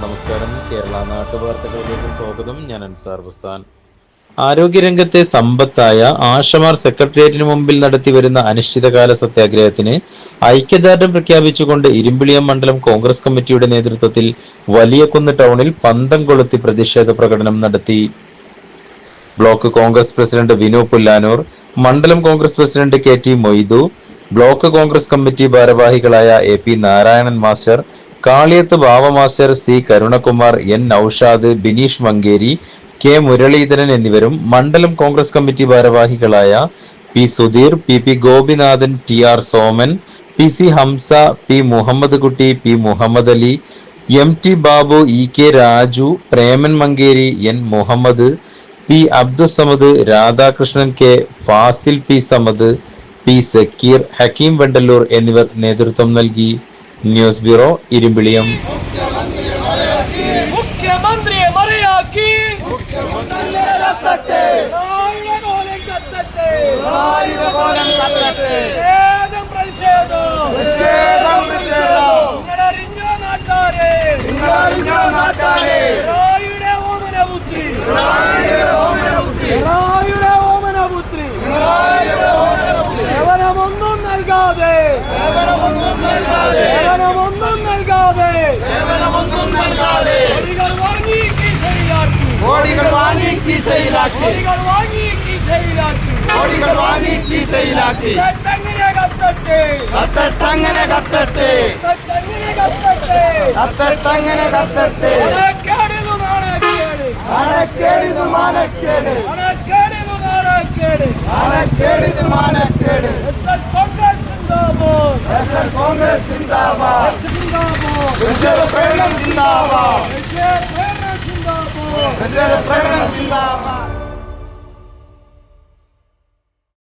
നമസ്കാരം. കേരള നാട്ടുവാർത്തകളിലേക്ക് സ്വാഗതം. ഞാൻ അൻസാർ ബുസ്താൻ. ആരോഗ്യരംഗത്തെ സമ്പത്തായ ആശമാർ സെക്രട്ടേറിയറ്റിന് മുമ്പിൽ നടത്തിവരുന്ന അനിശ്ചിതകാല സത്യാഗ്രഹത്തിന് ഐക്യദാർഢ്യം പ്രഖ്യാപിച്ചുകൊണ്ട് ഇരുമ്പിളിയം മണ്ഡലം കോൺഗ്രസ് കമ്മിറ്റിയുടെ നേതൃത്വത്തിൽ വലിയകുന്ന് ടൗണിൽ പന്തം കൊളുത്തി പ്രതിഷേധ പ്രകടനം നടത്തി. ബ്ലോക്ക് കോൺഗ്രസ് പ്രസിഡന്റ് വിനു പുല്ലാനൂർ മണ്ഡലം Congress president K T Moidu block Congress committee ഭാരവാഹികളായ A P Narayanan master Kaliyath Bava master C Karunakumar N Naushad Bineesh Mankeri K Muraleedharan എന്നിവരും മണ്ഡലം കോൺഗ്രസ് കമ്മിറ്റി ഭാരവാഹികളായ P Sudheer P P Gopinathan T R Soman P C Hamza P Muhammed Kutty P Muhammed Ali M T Babu E K Raju Preman Mankeri N Muhammed P Abdussamad Radhakrishnan K Fazil P Samad P Zakir Hakeem Vendallur എന്നിവർ നേതൃത്വം നൽകി. News bureau Irimbiliyam. മുഖ്യമന്ത്രിയെ മറയാക്കി. കത്തട്ടെ. ಇಲಾಖೆ ಮೋದಿಗಳುವಾಗಿ ಕೀಸೆ ಇಲಾಖೆ ಮೋಡಿಗಳುವಾಗಿ ಕೀಸೆ ಇಲಾಖೆ ತಂಗಿನೇ ಗತ್ತಟ್ಟೆ ಹತ್ತರ ತಂಗನೆ ಗತ್ತಟ್ಟೆ ತಂಗಿನೇ ಗತ್ತಟ್ಟೆ ಹತ್ತರ ತಂಗನೆ ಗತ್ತಟ್ಟೆ ಕೇಳಿದು ನಾಣ ಕೇಳಿ ಹಣ ಕೇಳಿದು ಮಾನ ಕೇಳಿ ಹಣ ಕೇಳಿದು ನಾಣ ಕೇಳಿ ಹಣ ಕೇಳಿದು ಮಾನ ಕೇಳಿ ಎಸ್ಎಲ್ ಕಾಂಗ್ರೆಸ್ ಜಿಂದಾಬಾದ್ ಎಸ್ಎಲ್ ಕಾಂಗ್ರೆಸ್ ಜಿಂದಾಬಾದ್ ಜಿಂದಾಬಾದ್ ಎಸ್ಎಲ್ ಪ್ರೇರಣ ಜಿಂದಾಬಾದ್ ಎಸ್ಎಲ್ ಪ್ರೇರಣ ಜಿಂದಾಬಾದ್ ಎಸ್ಎಲ್ ಪ್ರೇರಣ